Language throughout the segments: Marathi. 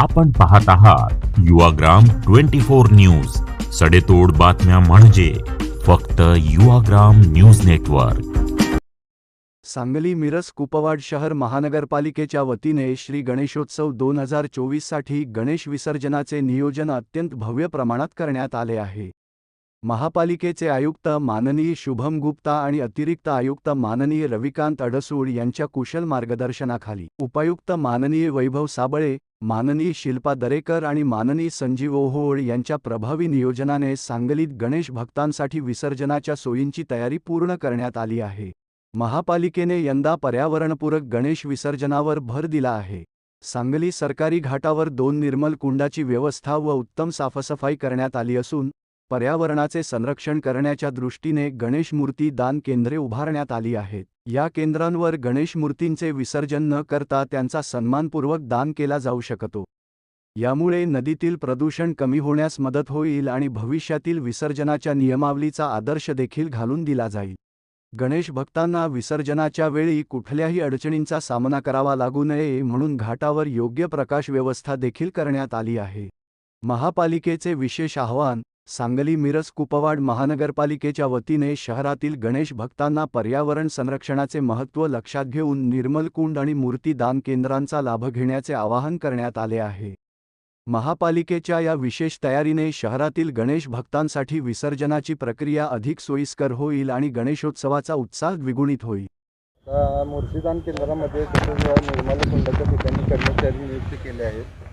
आपण पाहत आहात युवाग्राम ट्वेंटी फोर न्यूज. सडेतोड बातम्या म्हणजे फक्त युवाग्राम न्यूज नेटवर्क. सांगली मिरज कुपवाड शहर महानगरपालिकेच्या वतीने श्री गणेशोत्सव दोन हजार चोवीससाठी गणेश विसर्जनाचे नियोजन अत्यंत भव्य प्रमाणात करण्यात आले आहे. महापालिकेचे आयुक्त माननीय शुभम गुप्ता आणि अतिरिक्त आयुक्त माननीय रविकांत अडसूळ यांच्या कुशल मार्गदर्शनाखाली उपायुक्त माननीय वैभव साबळे माननीय शिल्पा दरेकर आणि माननीय संजीव ओहोळ यांच्या प्रभावी नियोजनाने सांगलीत गणेश भक्तांसाठी विसर्जनाच्या सोयींची तयारी पूर्ण करण्यात आली आहे. महापालिकेने यंदा पर्यावरणपूरक गणेश विसर्जनावर भर दिला आहे. सांगली सरकारी घाटावर दोन निर्मल कुंडाची व्यवस्था व उत्तम साफसफाई करण्यात आली असून पर्यावरणाचे संरक्षण करण्याच्या दृष्टीने गणेश मूर्ती दान केंद्रे उभारण्यात आली आहेत. या केंद्रांवर गणेश मूर्तींचे विसर्जन न करता त्यांचा सन्मानपूर्वक दान केला जाऊ शकतो. यामुळे नदीतील प्रदूषण कमी होण्यास मदत होईल आणि भविष्यातील विसर्जनाच्या नियमावलीचा आदर्श देखील घालून दिला जाईल. गणेश भक्तांना विसर्जनाच्या वेळी कुठल्याही अडचणींचा सामना करावा लागू नये म्हणून घाटावर योग्य प्रकाश व्यवस्था देखील करण्यात आली आहे. महापालिकेचे विशेष आवाहन सांगली मिरज कुपवाड महानगरपालिकेच्या वतीने शहरातील गणेश भक्तांना पर्यावरण संरक्षणाचे महत्त्व लक्षात घेऊन निर्मल कुंड आणि मूर्ती दान केंद्रांचा लाभ घेण्याचे आवाहन करण्यात आले आहे. महापालिकेच्या या विशेष तयारीने शहरातील गणेश भक्तांसाठी विसर्जनाची प्रक्रिया अधिक सोयीस्कर होईल आणि गणेशोत्सवाचा उत्साह द्विगुणित होईल. मूर्तीदान मूर्तिदान केंद्रामध्ये तसेच कुंडाच्या ठिकाणी कर्मचारी नियुक्त केले आहेत.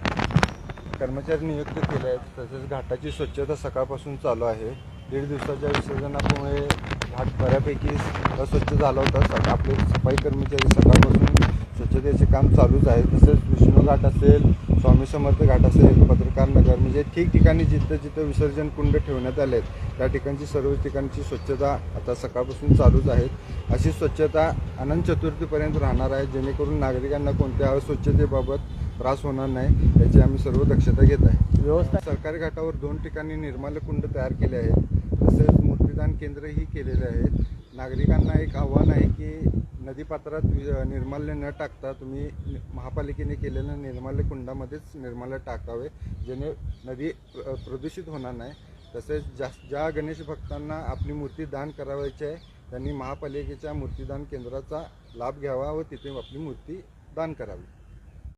कर्मचारी नियुक्त केले आहेत. तसेच घाटाची स्वच्छता सकाळपासून चालू आहे. दीड दिवसाच्या विसर्जनामुळे घाट बऱ्यापैकी अस्वच्छ झाला होता. सका आपले सफाई कर्मचारी सकाळपासून स्वच्छतेचे काम चालूच आहे. तसेच विष्णू घाट असेल स्वामी समर्थ घाट असेल पत्रकार नगर म्हणजे ठिकठिकाणी जिथं जिथं विसर्जन कुंड ठेवण्यात आले आहेत त्या ठिकाणची सर्व ठिकाणची स्वच्छता आता सकाळपासून चालूच आहेत अशी स्वच्छता अनंत चतुर्थीपर्यंत राहणार आहे. जेणेकरून नागरिकांना कोणत्या अस्वच्छतेबाबत त्रास होणार नाही याची आम्ही सर्व दक्षता घेत आहे. व्यवस्था सरकारी घाटावर दोन ठिकाणी निर्माल्य कुंड तयार केले आहेत. तसेच मूर्तिदान केंद्रही केलेले आहेत. नागरिकांना एक आव्हान आहे की नदीपात्रात निर्माल्य न टाकता तुम्ही महापालिकेने केलेल्या निर्माल्य कुंडामध्येच निर्माल्य टाकावे जेणे नदी प्र- प्रदूषित होणार नाही. तसेच जास्त ज्या गणेश भक्तांना आपली मूर्ती दान करावायची आहे त्यांनी महापालिकेच्या मूर्तिदान केंद्राचा लाभ घ्यावा व तिथे आपली मूर्ती दान करावी.